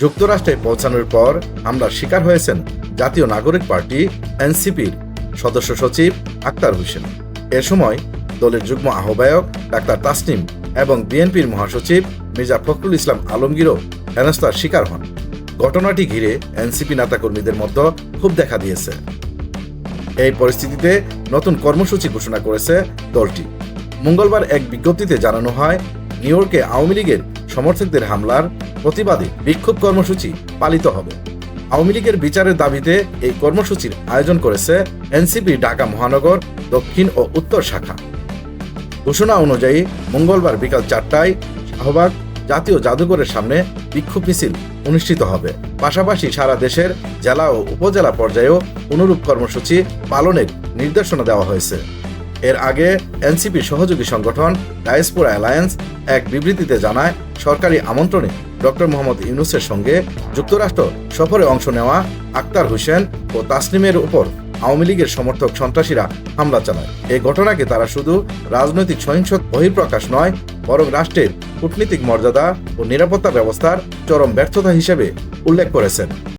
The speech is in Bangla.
যুক্তরাষ্ট্রে পৌঁছানোর পর হামলার শিকার হয়েছেন জাতীয় নাগরিক পার্টি এনসিপির সদস্য সচিব আক্তার হোসেন। এ সময় দলের যুগ্ম আহ্বায়ক ডাক্তার তাসনিম এবং বিএনপির মহাসচিব মির্জা ফখরুল ইসলাম আলমগীরও হেনস্থার শিকার হন। ঘটনাটি ঘিরে এনসিপি নেতাকর্মীদের মধ্যে খুব দেখা দিয়েছে। এই পরিস্থিতিতে নতুন কর্মসূচি ঘোষণা করেছে দলটি। মঙ্গলবার এক বিজ্ঞপ্তিতে জানানো হয়, নিউ ইয়র্কে আওয়ামী লীগের সমর্থকদের হামলার প্রতিবাদে বিক্ষোভ কর্মসূচি পালিত হবে। আওয়ামী লীগের বিচারের দাবিতে এই কর্মসূচির আয়োজন করেছে এনসিপি ঢাকা মহানগর, দক্ষিণ ও উত্তর শাখা। ঘোষণা অনুযায়ী মঙ্গলবার বিকাল চারটায় শাহবাগ জাতীয় জাদুঘরের সামনে বিক্ষোভ মিছিল অনুষ্ঠিত হবে। পাশাপাশি সারা দেশের জেলা ও উপজেলা পর্যায়েও অনুরূপ কর্মসূচি পালনের নির্দেশনা দেওয়া হয়েছে। এর আগে এনসিপি সহযোগী সংগঠন ডায়াসপোরা অ্যালায়েন্স এক বিবৃতিতে জানায়, সরকারি আমন্ত্রণে ডক্টর মোহাম্মদ ইউনুসের সঙ্গে যুক্তরাষ্ট্র সফরে অংশ নেওয়া আক্তার হোসেন ও তাসনিমের উপর আওয়ামী লীগের সমর্থক সন্ত্রাসীরা হামলা চালায়। এই ঘটনাকে তারা শুধু রাজনৈতিক সহিংস বহিঃপ্রকাশ নয়, বরং রাষ্ট্রের কূটনীতিক মর্যাদা ও নিরাপত্তা ব্যবস্থার চরম ব্যর্থতা হিসেবে উল্লেখ করেছেন।